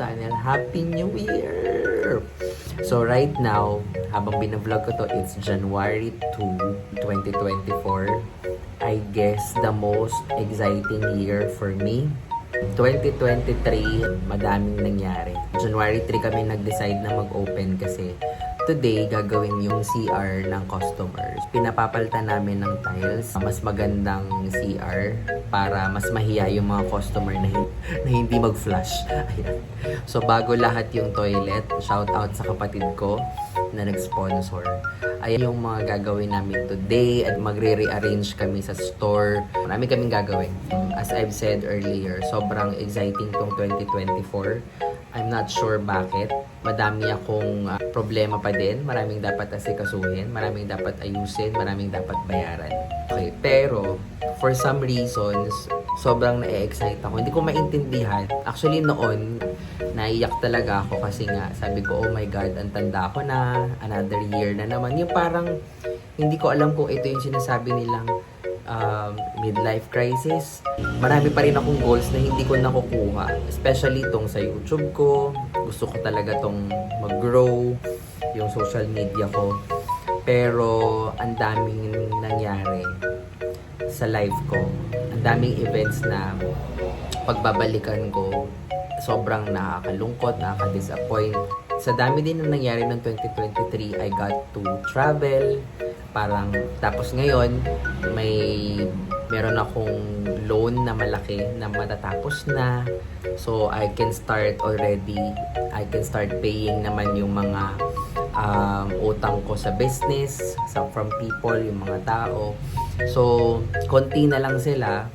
Happy New Year! So right now, habang binablog ko to, it's January 2, 2024. I guess the most exciting year for me. 2023, madaming nangyari. January 3 kami nag-decide na mag-open kasi today gagawin yung CR ng customers. Pinapapalitan namin ng tiles, mas magandang CR para mas mahiya yung mga customer na, na hindi mag-flush. Ayan. So bago lahat yung toilet, shout out sa kapatid ko na nag-sponsor. Ayan yung mga gagawin namin today at magre-rearrange kami sa store. Marami kaming gagawin. As I've said earlier, sobrang exciting tong 2024. I'm not sure bakit. Madami akong ah, problema pa din. Maraming dapat asikasuhin. Maraming dapat ayusin. Maraming dapat bayaran. Okay, pero for some reasons, sobrang na-excite ako. Hindi ko maintindihan. Actually, noon, naiyak talaga ako kasi nga, sabi ko, oh my God, ang tanda ko na. Another year na naman. Yung parang, hindi ko alam kung ito yung sinasabi nilang um, midlife crisis. Marami pa rin akong goals na hindi ko nakukuha. Especially tong sa YouTube ko. Gusto ko talaga tong mag-grow yung social media ko. Pero ang daming nangyari sa life ko. Ang daming events na pagbabalikan ko sobrang nakakalungkot, nakaka-disappoint. Sa dami din na nangyari ng 2023, I got to travel. Parang, tapos ngayon, may meron akong loan na malaki na matatapos na. So, I can start already, I can start paying naman yung mga um, utang ko sa business, sa, from people, yung mga tao. So, konti na lang sila,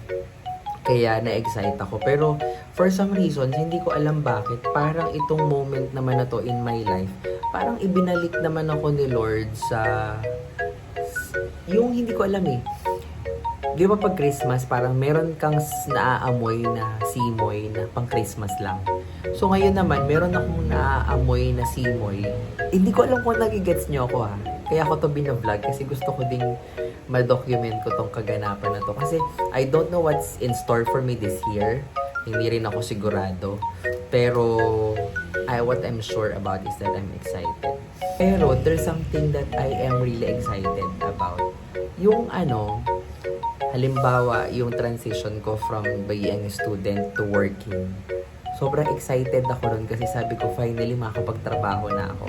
kaya na-excite ako. Pero, for some reasons, hindi ko alam bakit, parang itong moment naman na to in my life, parang ibinalik naman ako ni Lord sa, yung hindi ko alam eh, di ba pag Christmas, parang meron kang naaamoy na simoy na pang Christmas lang. So ngayon naman, meron akong naaamoy na simoy. Hindi ko alam kung nagigets nyo ako ha. Kaya ako to binavlog kasi gusto ko ding ma-document ko tong kaganapan na to. Kasi I don't know what's in store for me this year. Hindi rin ako sigurado. Pero I, what I'm sure about is that I'm excited. Pero there's something that I am really excited about. Yung ano, halimbawa, yung transition ko from being a student to working. Sobrang excited ako ron kasi sabi ko, finally, makakapagtrabaho na ako.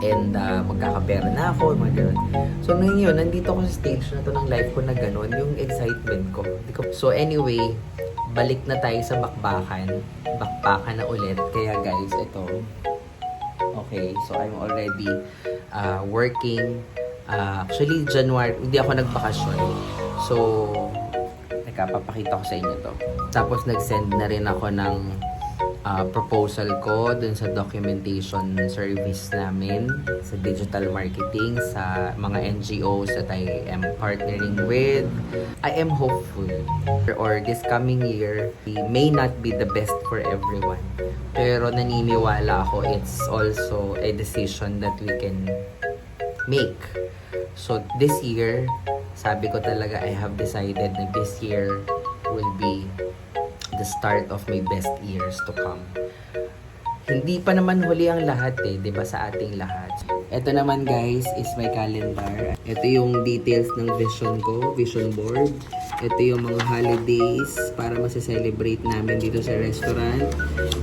And uh, magkakapera na ako, mga ganun. So ngayon, nandito ako sa stage na to ng life ko na ganun, yung excitement ko- So anyway, balik na tayo sa bakbakan. Bakbakan na ulit. Kaya guys, ito. Okay, so I'm already uh, working. Uh, actually, January, hindi ako nagbakasyon. So, teka, papakita ko sa inyo to. Tapos, nag-send na rin ako ng uh, proposal ko dun sa documentation service namin sa digital marketing sa mga NGOs that I am partnering with. I am hopeful or this coming year may not be the best for everyone. Pero naniniwala ako it's also a decision that we can make. So this year, sabi ko talaga I have decided na this year will be the start of my best years to come. Hindi pa naman huli ang lahat eh, 'di ba sa ating lahat. Ito naman guys is my calendar. Ito yung details ng vision ko, vision board. Ito yung mga holidays para masa-celebrate namin dito sa restaurant.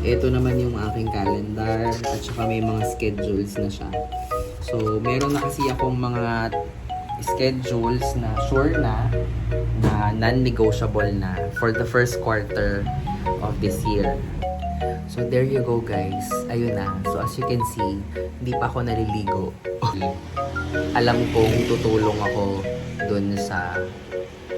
Ito naman yung aking calendar at saka may mga schedules na siya. So, meron na kasi akong mga schedules na sure na na non-negotiable na for the first quarter of this year. So there you go guys. Ayun na. So as you can see, hindi pa ako naliligo. Alam kong tutulong ako dun sa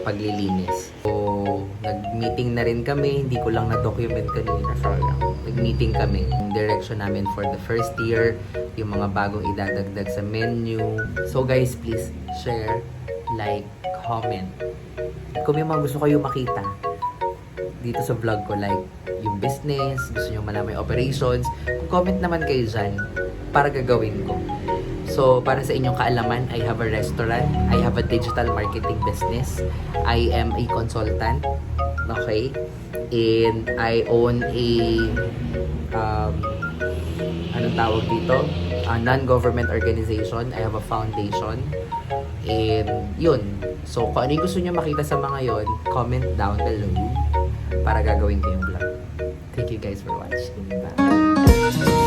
paglilinis. So, nag-meeting na rin kami. Hindi ko lang na-document kanina. Sayang. Nag-meeting kami. Yung direction namin for the first year. Yung mga bagong idadagdag sa menu. So guys, please share, like, comment. Kung may mga gusto kayo makita dito sa vlog ko, like yung business, gusto nyo malaman yung operations, comment naman kayo dyan para gagawin ko. So, para sa inyong kaalaman, I have a restaurant. I have a digital marketing business. I am a consultant. Okay? And I own a um, anong tawag dito? A non-government organization. I have a foundation. And yun. So, kung ano yung gusto nyo makita sa mga yon, comment down below para gagawin ko yung vlog. Thank you guys for watching. Bye!